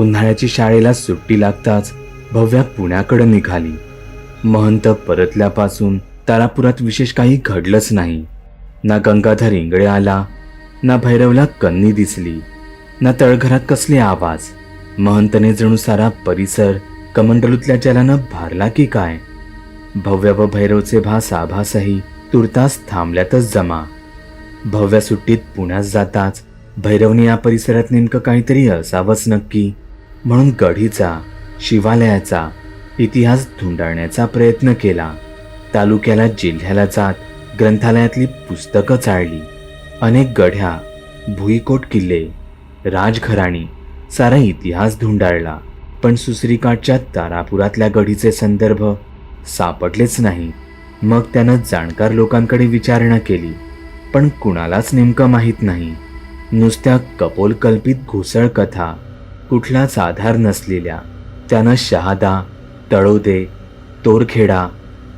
उन्हाळ्याची शाळेला सुट्टी लागताच भव्या पुण्याकडे निघाली. महंत परतल्यापासून तारापुरात विशेष काही घडलंच नाही. ना गंगाधर इंगळे आला ना भैरवला कन्नी दिसली ना तळघरात कसले आवाज. महंतने जणू सारा परिसर कमंडलूतल्या जलानं भारला की काय? भव्य व भैरवचे भास आभासही तुर्तास थांबल्यातच जमा. भव्य सुट्टीत पुण्यात जाताच भैरवने या परिसरात नेमकं काहीतरी असावंच नक्की. म्हणून गढीचा शिवालयाचा इतिहास धुंडाळण्याचा प्रयत्न केला. तालुक्याला जिल्ह्याला जात ग्रंथालयातली पुस्तकं चाळली. अनेक गढ्या भुईकोट किल्ले राजघराणी सारा इतिहास धुंडाळला. पण सुसरीकाठच्या तारापुरातल्या गढीचे संदर्भ सापडलेच नाही. मग त्यानं जाणकार लोकांकडे विचारणा केली. पण कुणालाच नेमकं माहीत नाही. नुसत्या कपोलकल्पित घुसळ कथा कुठलाच आधार नसलेल्या त्यानं शहादा तळोदे तोरखेडा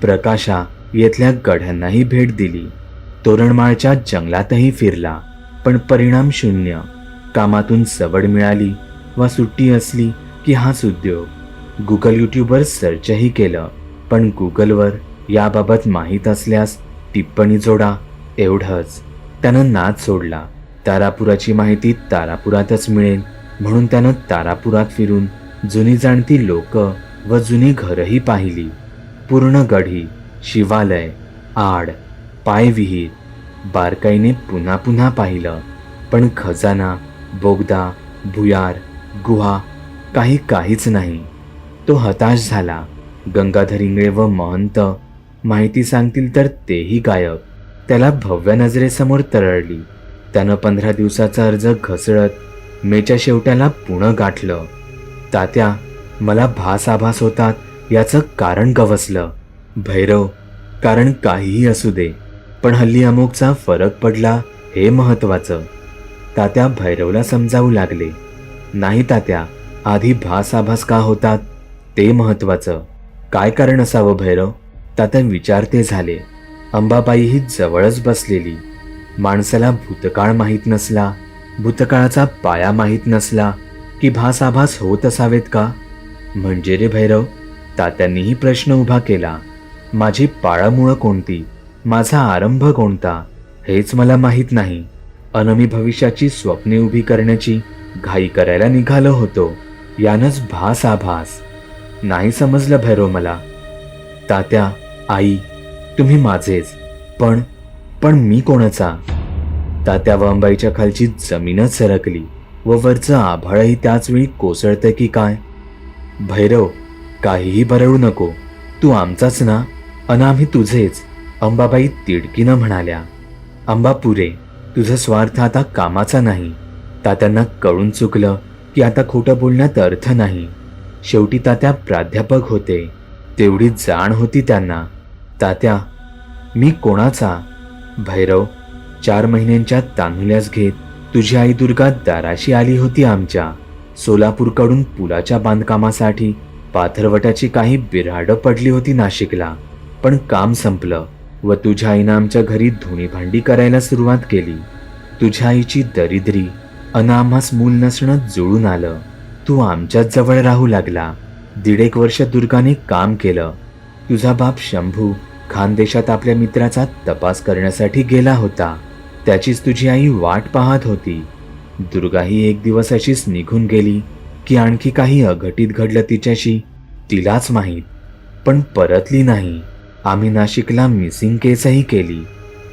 प्रकाशा येथल्या गढ्यांनाही भेट दिली. तोरणमाळच्या जंगलातही फिरला पण परिणाम शून्य. कामातून सवड मिळाली वा सुट्टी असली की हाच उद्योग. गुगल यूट्यूबवर सर्चही केलं पण गुगलवर याबाबत माहीत असल्यास टिप्पणी जोडा एवढंच. त्यानं नाद सोडला. तारापुराची माहिती तारापुरातच मिळेल. म्हणून त्यानं तारापुरात फिरून जुनी जाणती लोक व जुनी घरही पाहिली. पूर्ण गढी शिवालय आड पायविहीर बारकाईने पुन्हा पुन्हा पाहिलं. पण खजाना बोगदा भुयार गुहा काही काहीच नाही. तो हताश झाला. गंगाधर इंगळे व महंत माहिती सांगतील तर तेही गायब. त्याला भव्य नजरेसमोर तरळली. त्यानं पंधरा दिवसाचा अर्ज घसळत मेच्या शेवट्याला पुणं गाठलं. तात्या मला भासाभास होतात याचं कारण गवसलं. भैरव कारण काहीही असू दे पण हल्ली अमुकचा फरक पडला हे महत्वाचं. तात्या भैरवला समजावू लागले. नाही तात्या आधी भासाभास का होतात ते महत्वाचं. काय कारण असावं भैरव? तात्या विचारते झाले. अंबाबाई ही जवळच बसलेली. माणसाला भूतकाळ माहीत नसला भूतकाळाचा पाया माहीत नसला की भासाभास होत असावेत का? म्हणजे रे भैरव तात्यांनीही प्रश्न उभा केला माझी पाळामुळं कोणती? माझा आरंभ कोणता? हेच मला माहीत नाही. अनमी भविष्याची स्वप्ने उभी करण्याची घाई करायला निघालो होतो. यानंच भास आभास नाही समजलं भैरव मला. तात्या आई तुम्ही माझेच. पण पण मी कोणाचा? तात्या व अंबाईच्या खालची जमीनच सरकली व वरचं आभाळही त्याचवेळी कोसळतं की काय? भैरव काहीही बरळू नको. तू आमचाच ना अन आम्ही तुझेच अंबाबाई तिडकीनं म्हणाल्या. अंबा पुरे तुझा स्वार्थ आता कामाचा नाही. तात्यांना कळून चुकलं की आता खोटं बोलण्यात अर्थ नाही. शेवटी तात्या प्राध्यापक होते. तेवढी जाण होती त्यांना. तात्या मी कोणाचा? भैरव चार महिन्यांच्या तान्हुल्यास घेत तुझी आई दुर्गा दाराशी आली होती आमच्या. सोलापूरकडून पुलाच्या बांधकामासाठी पाथरवटाची काही बिऱ्हाडं पडली होती नाशिकला. पण काम संपलं व तुझ्या आईनं आमच्या घरी धुणी भांडी करायला सुरुवात केली. तुझ्या आईची दरिद्री अनामास मूल नसणं जुळून आलं. तू आमच्याच जवळ राहू लागला. दीड एक वर्ष दुर्गाने काम केलं. तुझा बाप शंभू खानदेशात आपल्या मित्राचा तपास करण्यासाठी गेला होता. त्याचीच तुझी आई वाट पाहत होती. दुर्गा ही एक दिवस अशीच निघून गेली की आणखी काही अघटित घडलं तिच्याशी तिलाच माहीत. पण परतली नाही. आम्ही नाशिकला मिसिंग केसही केली.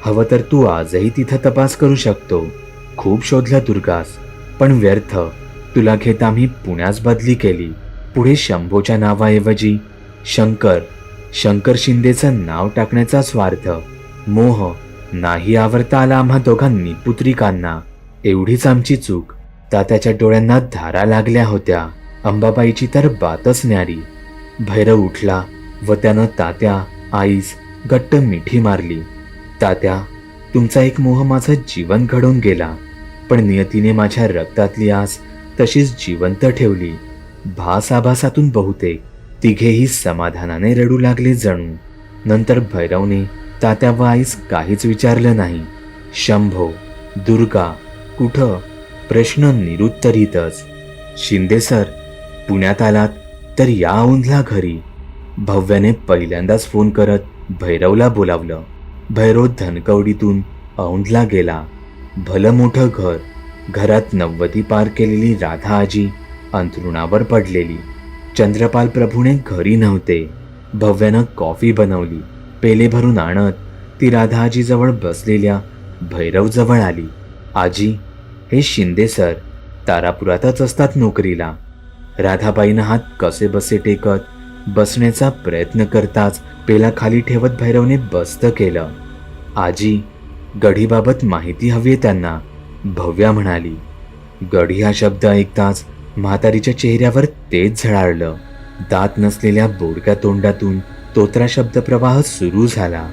हवं तर तू आजही तिथं तपास करू शकतो. खूप शोधलं दुर्गास. पण व्यर्थ. तुला घेत आम्ही पुण्यास बदली केली. पुढे शंभोच्या नावाऐवजी शंकर शंकर शिंदेचं नाव टाकण्याचा स्वार्थ. मोह. नाही आवरता आला आम्हा दोघांनी पुत्रिकांना. एवढीच आमची चूक. तात्याच्या डोळ्यांना धारा लागल्या होत्या. अंबाबाईची तर बातच न्यारी. भैरव उठला व त्यानं तात्या आईस गट्ट मिठी मारली. तात्या तुमचा एक मोह माझं जीवन घडून गेला. पण नियतीने माझ्या रक्तातली आस तशीच जिवंत ठेवली. भासाभासातून बहुतेक तिघेही समाधानाने रडू लागले जणू. नंतर भैरवने तात्या आईस काहीच विचारलं नाही. शंभो दुर्गा कुठं? प्रश्न निरुत्तरितच. शिंदे सर पुण्यात आलात तर या औंधला घरी. भव्याने पहिल्यांदाच फोन करत भैरवला बोलावलं. भैरव धनकवडीतून औंधला गेला. भलं मोठं घर. घरात नव्वदी पार केलेली राधा आजी अंथरुणावर पडलेली. चंद्रपाल प्रभूने घरी नव्हते. भव्यानं कॉफी बनवली. पेले भरून आणत ती राधा आजीजवळ बसलेल्या भैरवजवळ आली. आजी हे शिंदे सर तारापुरातच असतात नोकरीला. राधाबाईनं हात कसे बसे टेकत बसण्याचा प्रयत्न करताच पेला खाली ठेवत भैरवने बस्त केलं. आजी गढीबाबत माहिती हवी त्यांना भव्या म्हणाली. गढी हा शब्द ऐकताच म्हातारीच्या चेहऱ्यावर तेज झळाळलं. दात नसलेल्या बोडक्या तोंडातून तोत्रा शब्दप्रवाह सुरू झाला.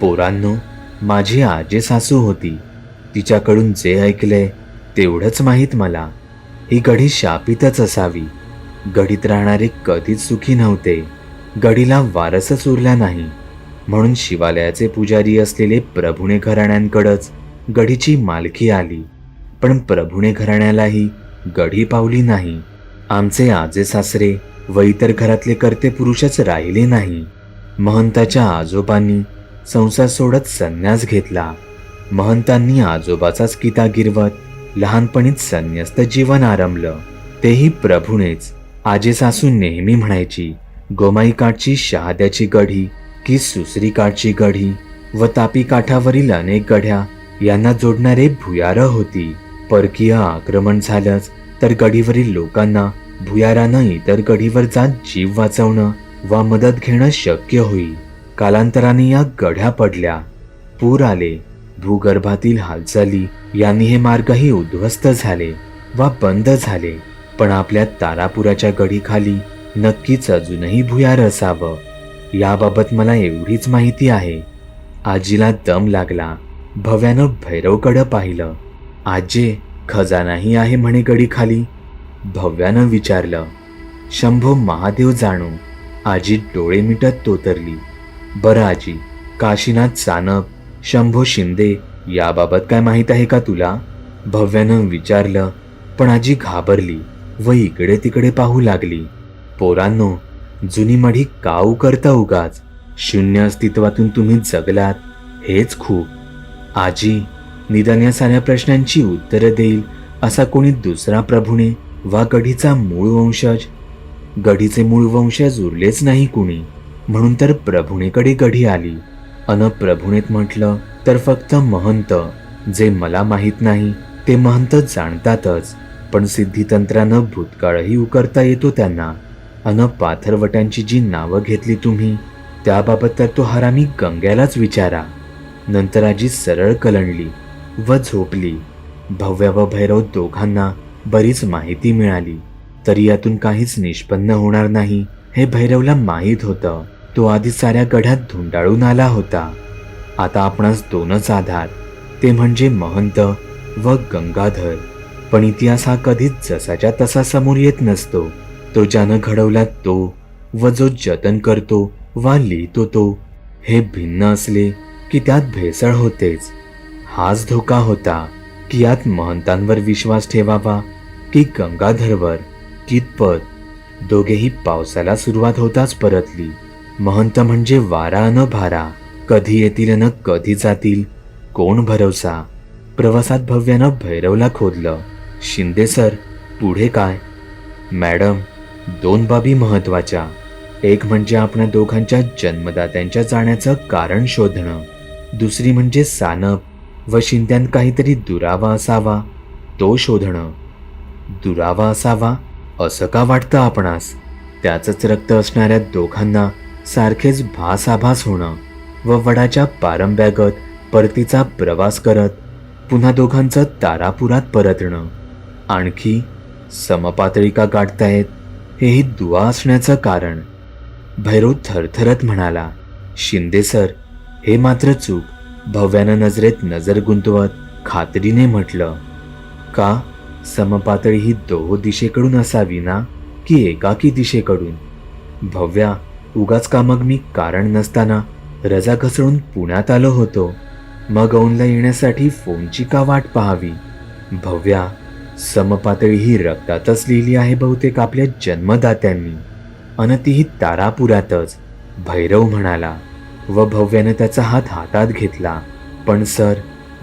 पोरांनो माझी आजे सासू होती. तिच्याकडून जे ऐकले तेवढंच माहीत मला. ही गढी शापितच असावी. गढीत राहणारे कधीच सुखी नव्हते. गढीला वारसच उरला नाही. म्हणून शिवालयाचे पुजारी असलेले प्रभुणे घराण्यांकडंच गढीची मालकी आली. पण प्रभुणे घराण्यालाही गढी पावली नाही. आमचे आजे सासरे व इतर घरातले कर्ते पुरुषच राहिले नाही. महंताच्या आजोबांनी संसार सोडत संन्यास घेतला. महंतांनी आजोबाचाच किता गिरवत लहानपणीच संन्यस्त जीवन आरंभलं. तेही प्रभूनेच आजे सासू नेहमी म्हणायची गोमाई काठची शहाद्याची गढी की सुसरी काठची गढी व तापी काठावरील अनेक गढ्या यांना जोडणारे भुयार होती. परकीय आक्रमण झालंच तर गढीवरील लोकांना भुयारानं इतर गढीवर जात जीव वाचवणं वा मदत घेणं शक्य होईल कालांतराने या गढ्या पडल्या. पूर आले. भूगर्भातील हालचाली यांनी हे मार्गही उद्ध्वस्त झाले वा बंद झाले. पण आपल्या तारापुराच्या गढीखाली नक्कीच अजूनही भुयार असावं. याबाबत मला एवढीच माहिती आहे. आजीला दम लागला. भव्यानं भैरवकडं पाहिलं. आजे खजानाही आहे म्हणे गडीखाली भव्यानं विचारलं शंभो महादेव जाणू आजी डोळे मिटत तोतरली. बरं आजी काशीनाथ सानप शंभो शिंदे याबाबत काय माहीत आहे का तुला? भव्यानं विचारलं पण आजी घाबरली व इकडे तिकडे पाहू लागली. पोरांनो जुनी मढी काऊ करता उगाच? शून्य अस्तित्वातून तुम्ही जगलात हेच खूप. आजी निदान या साऱ्या प्रश्नांची उत्तरं देईल असा कोणी दुसरा प्रभूने वा गढीचा मूळ वंशज? गढीचे मूळ वंशज उरलेच नाही कुणी. म्हणून तर प्रभुणेकडे गढी आली. अन प्रभुणेत म्हटलं तर फक्त महंत. जे मला माहीत नाही ते महंत जाणतातच. पण सिद्धितंत्रानं भूतकाळही उकरता येतो त्यांना. अन पाथरवट्यांची जी नावं घेतली तुम्ही त्याबाबत तर तो हरामी गंग्यालाच विचारा. नंतर आजी सरळ कलंडली व झोपली. भव्या व भैरव दोघांना बरीच माहिती मिळाली. तरी यातून काहीच निष्पन्न होणार नाही हे भैरवला माहीत होतं. तो आधी साऱ्या गढ्यात धुंडाळून आला होता. आता आपणास दोनच आधार ते म्हणजे महंत व गंगाधर. पण इतिहास हा कधीच जसाच्या तसा समोर येत नसतो. तो ज्यानं घडवला तो व जो जतन करतो वा लिहितो तो हे भिन्न असले की त्यात भेसळ होतेच. हाच धोका होता की यात महंतांवर विश्वास ठेवावा की गंगाधरवर कितपत दोघेही पावसाला सुरुवात होताच परतली. महंत म्हणजे वारा न भारा कधी येतील न कधी जातील कोण भरवसा? प्रवासात भव्यानं भैरवला खोदलं. शिंदे सर पुढे काय? मॅडम दोन बाबी महत्त्वाच्या एक म्हणजे आपल्या दोघांच्या जन्मदात्यांच्या जाण्याचं कारण शोधणं. दुसरी म्हणजे सानप व शिंद्यान काहीतरी दुरावा असावा तो शोधणं. दुरावा असावा असं का वाटतं आपणास? त्याचंच रक्त असणाऱ्या दोघांना सारखेच भासाभास होणं व वडाच्या पारंब्यागत परतीचा प्रवास करत पुन्हा दोघांचं तारापुरात परतणं. आणखी समपातळी का गाठतायत हेही दुवा असण्याचं कारण. भैरव थरथरत म्हणाला शिंदे सर हे मात्र चूक. भव्यानं नजरेत नजर गुंतवत खात्रीने म्हटलं का समपातळी ही दोहो दिशेकडून असावी ना? की एकाकी दिशेकडून? भव्या उगाच का मग मी कारण नसताना रजा घसळून पुण्यात आलो होतो. मग औनला येण्यासाठी फोनची का वाट पाहावी? भव्या समपातळी ही रक्तातच लिहिली आहे बहुतेक आपल्या जन्मदात्यांनी. अन तीही तारापुरातच भैरव म्हणाला. व भव्यानं त्याचा हात हातात घेतला. पण सर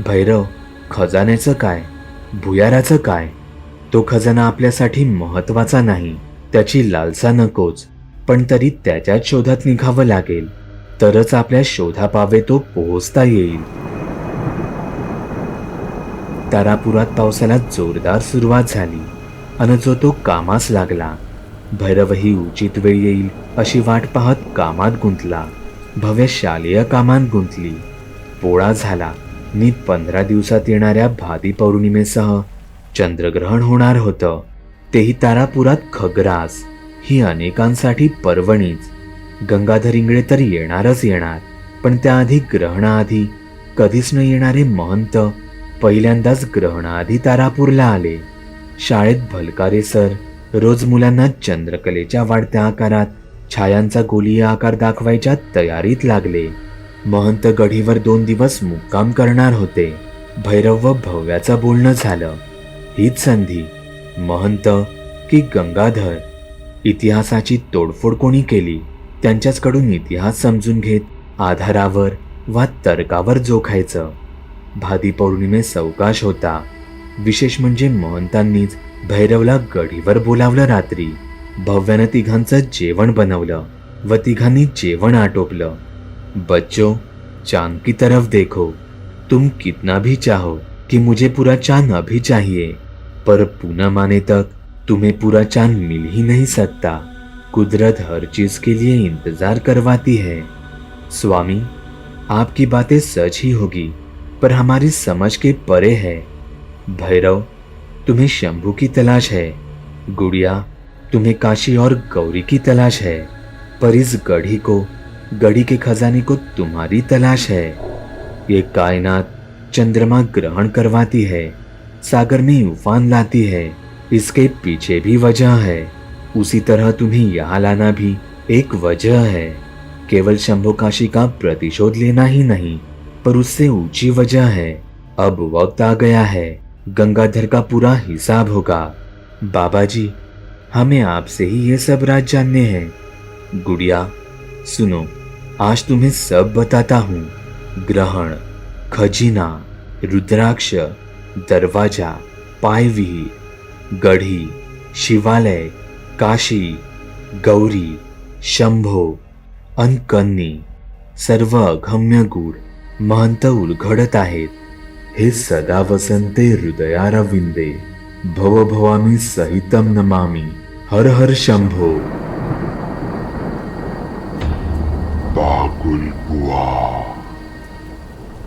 भैरव खजान्याचं काय? भुयाराचं काय? तो खजाना आपल्यासाठी महत्त्वाचा नाही त्याची लालसा नकोच. पण तरी त्याच्याच शोधात निघावं लागेल. तरच आपल्या शोधापावे तो पोहोचता येईल. तारापुरात पावसाला जोरदार सुरुवात झाली. अन जो तो कामास लागला. भैरवही उचित वेळ येईल अशी वाट पाहत कामात गुंतला. भव्य शालेय कामात गुंतली. पोळा झाला. मी पंधरा दिवसात येणाऱ्या भादी पौर्णिमेसह चंद्रग्रहण होणार होतं. तेही तारापुरात खग्रास. ही अनेकांसाठी पर्वणीच. गंगाधर इंगळे तर येणारच येणार. पण त्याआधी ग्रहणाआधी कधीच न येणारे महंत पहिल्यांदाच ग्रहणाआधी तारापूरला आले. शाळेत भलकारे सर रोज मुलांना चंद्रकलेच्या वाढत्या आकारात छायांचा गोलीय आकार दाखवायच्या तयारीत लागले. महंत गढीवर दोन दिवस मुक्काम करणार होते. भैरव व भव्याचं बोलणं झालं. हीच संधी महंत की गंगाधर. इतिहासाची तोडफोड कोणी केली? त्यांच्याचकडून इतिहास समजून घेत आधारावर वा तर्कावर जोखायचं. भादी पौर्णिमे सवकाश होता. विशेष म्हणजे महंतांनीच भैरवला गढीवर बोलावलं रात्री. भव्यानं तिघांचं जेवण बनवलं व तिघांनी जेवण आटोपलं. बच्चो, चाँद की तरफ़ देखो। तुम कितना भी चाहो कि मुझे पूरा चाँद अभी चाहिए, पर पूनम आने तक तुम्हें पूरा चाँद मिल ही नहीं सकता। कुदरत हर चीज़ के लिए इंतज़ार करवाती है। स्वामी, आपकी बातें सच ही होगी, पर हमारी समझ के परे है। भैरव, तुम्हें शंभू की तलाश है। गुड़िया, तुम्हें काशी और गौरी की तलाश है। पर इस गढ़ी को गढ़ी के खजाने को तुम्हारी तलाश है। ये कायनात चंद्रमा ग्रहण करवाती है, सागर में उफान लाती है, इसके पीछे भी वजह है। उसी तरह तुम्हें यहाँ लाना भी एक वजह है। केवल शंभु काशी का प्रतिशोध लेना ही नहीं, पर उससे ऊँची वजह है। अब वक्त आ गया है, गंगाधर का पूरा हिसाब होगा। बाबा जी हमें आपसे ही ये सब राज जानने हैं। गुड़िया, सुनो। आज तुम्हें सब बताता हूँ। ग्रहण, खजीना, रुद्राक्ष, दरवाज़ा पायविहीर गढ़ी, शिवालय, काशी, गौरी, शंभो, अनकन्नी सर्व अगम्य गूढ महंत उलघडत आहेत। हे सदा वसंते हृदयारविंदे, भवभवामी सहितम नमामि। हर हर शंभो। Wow.